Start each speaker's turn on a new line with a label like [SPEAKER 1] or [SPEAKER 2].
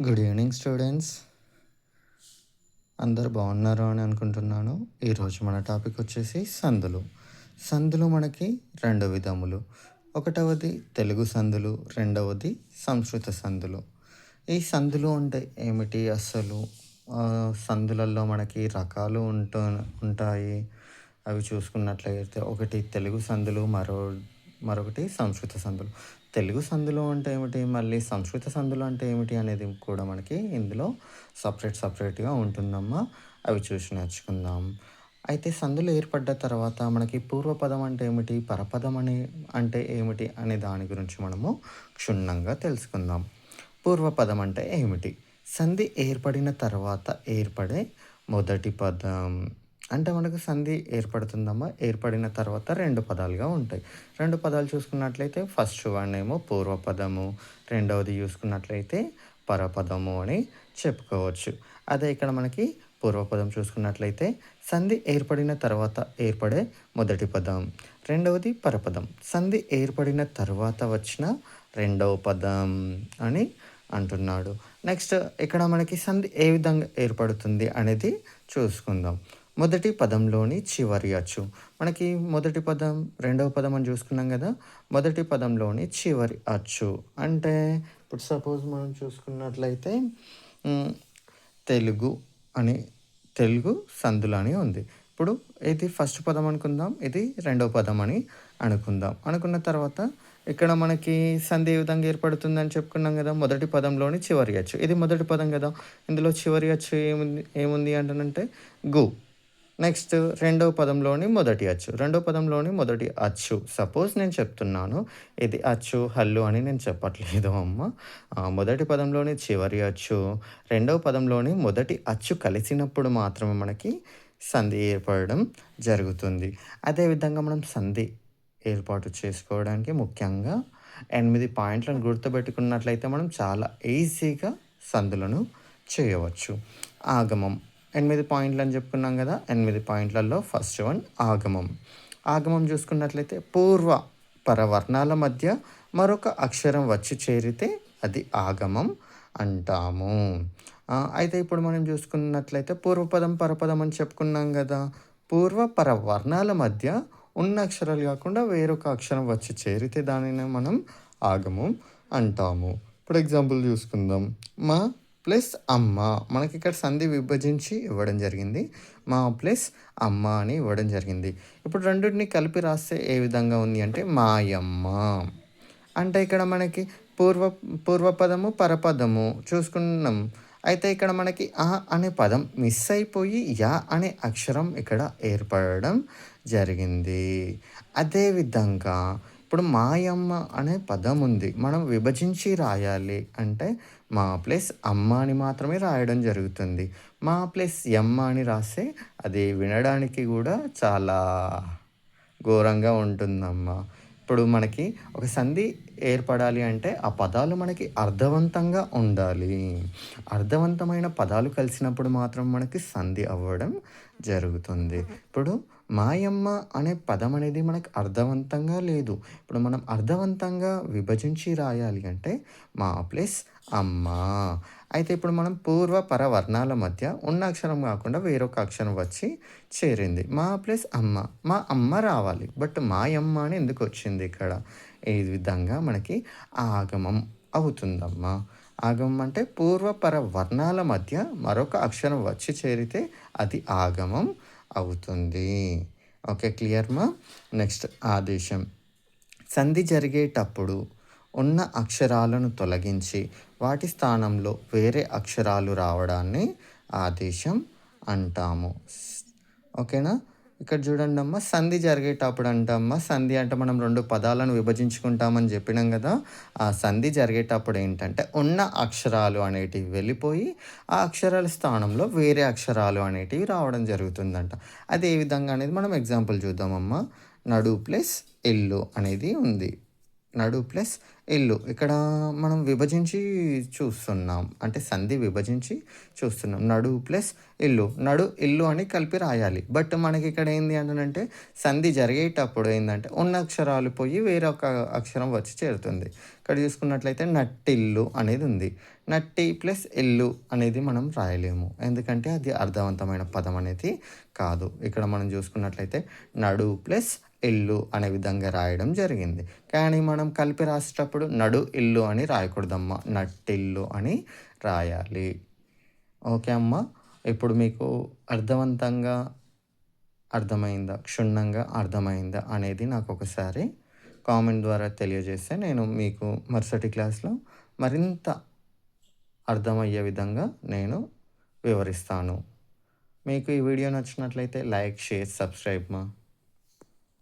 [SPEAKER 1] Good evening students అందరు బాగున్నారు అని అనుకుంటున్నాను. ఈరోజు మన టాపిక్ వచ్చేసి సందులు. సందులు మనకి రెండు విధములు. ఒకటవది తెలుగు సందులు రెండవది సంస్కృత సందులు. ఈ సందులు అంటే ఏమిటి అసలు? సందులలో మనకి రకాలు ఉంటూ ఉంటాయి. అవి చూసుకున్నట్లయితే ఒకటి తెలుగు సందులు మరో మరొకటి సంస్కృత సందులు. తెలుగు సందులు అంటే ఏమిటి? మళ్ళీ సంస్కృత సందులు అంటే ఏమిటి అనేది కూడా మనకి ఇందులో సపరేట్ సపరేట్గా ఉంటుందమ్మా. అవి చూసి నేర్చుకుందాం. అయితే సందులు ఏర్పడ్డ తర్వాత మనకి పూర్వపదం అంటే ఏమిటి? పరపదం అనే అంటే ఏమిటి? అనే దాని గురించి మనము క్షుణ్ణంగా తెలుసుకుందాం. పూర్వపదం అంటే ఏమిటి? సంధి ఏర్పడిన తర్వాత ఏర్పడే మొదటి పదం. అంటే మనకు సంధి ఏర్పడుతుందమ్మా. ఏర్పడిన తర్వాత రెండు పదాలుగా ఉంటాయి. రెండు పదాలు చూసుకున్నట్లయితే ఫస్ట్ వన్ ఏమో పూర్వపదము రెండవది చూసుకున్నట్లయితే పరపదము అని చెప్పుకోవచ్చు. అదే ఇక్కడ మనకి పూర్వపదం చూసుకున్నట్లయితే సంధి ఏర్పడిన తర్వాత ఏర్పడే మొదటి పదం రెండవది పరపదం. సంధి ఏర్పడిన తర్వాత వచ్చిన రెండవ పదం అని అంటున్నాడు. నెక్స్ట్ ఇక్కడ మనకి సంధి ఏ విధంగా ఏర్పడుతుంది అనేది చూసుకుందాం. మొదటి పదంలోని చివరి అచ్చు. మనకి మొదటి పదం రెండవ పదం అని చూసుకున్నాం కదా మొదటి పదంలోని చివరి అచ్చు. అంటే ఇప్పుడు సపోజ్ మనం చూసుకున్నట్లయితే తెలుగు అని తెలుగు సందులు అని ఉంది. ఇప్పుడు ఇది ఫస్ట్ పదం అనుకుందాం ఇది రెండవ పదం అని అనుకుందాం. అనుకున్న తర్వాత ఇక్కడ మనకి సంధి ఏ విధంగా ఏర్పడుతుందని చెప్పుకున్నాం కదా మొదటి పదంలోని చివరి అచ్చు. ఇది మొదటి పదం కదా ఇందులో చివరి అచ్చు ఏముంది ఏముంది అంటానంటే గు. నెక్స్ట్ రెండవ పదంలోని మొదటి అచ్చు. రెండవ పదంలోని మొదటి అచ్చు. సపోజ్ నేను చెప్తున్నాను. ఇది అచ్చు హల్లు అని నేను చెప్పట్లేదు అమ్మ. మొదటి పదంలోని చివరి అచ్చు. రెండవ పదంలోని మొదటి అచ్చు కలిసినప్పుడు మాత్రమే మనకి సంధి ఏర్పడడం జరుగుతుంది. అదేవిధంగా మనం సంధి ఏర్పాటు చేసుకోవడానికి ముఖ్యంగా ఎనిమిది పాయింట్లను గుర్తుపెట్టుకున్నట్లయితే మనం చాలా ఈజీగా సందులను చేయవచ్చు. ఆగమం. ఎనిమిది పాయింట్లు అని చెప్పుకున్నాం కదా ఎనిమిది పాయింట్లలో ఫస్ట్ వన్ ఆగమం. ఆగమం చూసుకున్నట్లయితే పూర్వ పరవర్ణాల మధ్య మరొక అక్షరం వచ్చి చేరితే అది ఆగమం అంటాము. అయితే ఇప్పుడు మనం చూసుకున్నట్లయితే పూర్వపదం పరపదం అని చెప్పుకున్నాం కదా పూర్వ పరవర్ణాల మధ్య ఉన్న అక్షరాలు కాకుండా వేరొక అక్షరం వచ్చి చేరితే దానిని మనం ఆగమం అంటాము. ఇప్పుడు ఎగ్జాంపుల్ చూసుకుందాం. మా ప్లస్ అమ్మ మనకి ఇక్కడ సంధి విభజించి ఇవ్వడం జరిగింది. మా ప్లస్ అమ్మ అని ఇవ్వడం జరిగింది. ఇప్పుడు రెండింటిని కలిపి రాస్తే ఏ విధంగా ఉంది అంటే మాయమ్మ. అంటే ఇక్కడ మనకి పూర్వ పూర్వపదము పరపదము చూసుకున్నాం. అయితే ఇక్కడ మనకి ఆ అనే పదం మిస్ అయిపోయి యా అనే అక్షరం ఇక్కడ ఏర్పడడం జరిగింది. అదేవిధంగా ఇప్పుడు మాయమ్మ అనే పదం ఉంది మనం విభజించి రాయాలి అంటే మా ప్లస్ అమ్మ అని మాత్రమే రాయడం జరుగుతుంది. మా ప్లస్ ఎమ్మ అని రాస్తే అది వినడానికి కూడా చాలా ఘోరంగా ఉంటుందమ్మా. ఇప్పుడు మనకి ఒక సంధి ఏర్పడాలి అంటే ఆ పదాలు మనకి అర్థవంతంగా ఉండాలి. అర్థవంతమైన పదాలు కలిసినప్పుడు మాత్రం మనకి సంధి అవ్వడం జరుగుతుంది. ఇప్పుడు మాయమ్మ అనే పదం అనేది మనకు అర్థవంతంగా లేదు. ఇప్పుడు మనం అర్థవంతంగా విభజించి రాయాలి అంటే మా ప్లస్ అమ్మ. అయితే ఇప్పుడు మనం పూర్వ పరవర్ణాల మధ్య ఉన్న అక్షరం కాకుండా వేరొక అక్షరం వచ్చి చేరింది. మా ప్లస్ అమ్మ. మా అమ్మ రావాలి. బట్ మాయమ్మ అని ఎందుకు వచ్చింది ఇక్కడ? ఈ విధంగా మనకి ఆగమం అవుతుందమ్మా. ఆగమం అంటే పూర్వపర వర్ణాల మధ్య మరొక అక్షరం వచ్చి చేరితే అది ఆగమం. అవుతుంది. ఓకే క్లియర్మా నెక్స్ట్ ఆదేశం. సంధి జరిగేటప్పుడు ఉన్న అక్షరాలను తొలగించి వాటి స్థానంలో వేరే అక్షరాలు రావడాన్ని ఆదేశం అంటాము. ఓకేనా? ఇక్కడ చూడండి అమ్మ సంధి జరిగేటప్పుడు అంటమ్మా సంధి అంటే మనం రెండు పదాలను విభజించుకుంటామని చెప్పినాం కదా. ఆ సంధి జరిగేటప్పుడు ఏంటంటే ఉన్న అక్షరాలు అనేటివి వెళ్ళిపోయి ఆ అక్షరాల స్థానంలో వేరే అక్షరాలు అనేటివి రావడం జరుగుతుందంట. అది ఏ విధంగా అనేది మనం ఎగ్జాంపుల్ చూద్దామమ్మ. నడు ప్లస్ ఇల్లు అనేది ఉంది. నడు ప్లస్ ఇల్లు. ఇక్కడ మనం విభజించి చూస్తున్నాం. అంటే సంధి విభజించి చూస్తున్నాం. నడు ప్లస్ ఇల్లు. నడు ఇల్లు అని కలిపి రాయాలి. బట్ మనకి ఇక్కడ ఏంది అంటే సంధి జరిగేటప్పుడు ఏంటంటే ఉన్న అక్షరాలు పోయి వేరొక అక్షరం వచ్చి చేరుతుంది. ఇక్కడ చూసుకున్నట్లయితే నట్టిల్లు అనేది ఉంది. నట్టి ప్లస్ ఇల్లు అనేది మనం రాయలేము. ఎందుకంటే అది అర్థవంతమైన పదం అనేది కాదు. ఇక్కడ మనం చూసుకున్నట్లయితే నడు ప్లస్ ఇల్లు అనే విధంగా రాయడం జరిగింది. కానీ మనం కలిపి రాసేటప్పుడు నడు ఇల్లు అని రాయకూడదమ్మా. నట్టిల్లు అని రాయాలి. ఓకే అమ్మ. ఇప్పుడు మీకు అర్థవంతంగా అర్థమైందా? క్షుణ్ణంగా అర్థమైందా అనేది నాకు ఒకసారి కామెంట్ ద్వారా తెలియజేస్తే నేను మీకు మరుసటి క్లాస్లో మరింత అర్థమయ్యే విధంగా నేను వివరిస్తాను. మీకు ఈ వీడియో నచ్చినట్లయితే లైక్ షేర్ సబ్స్క్రైబ్ మా.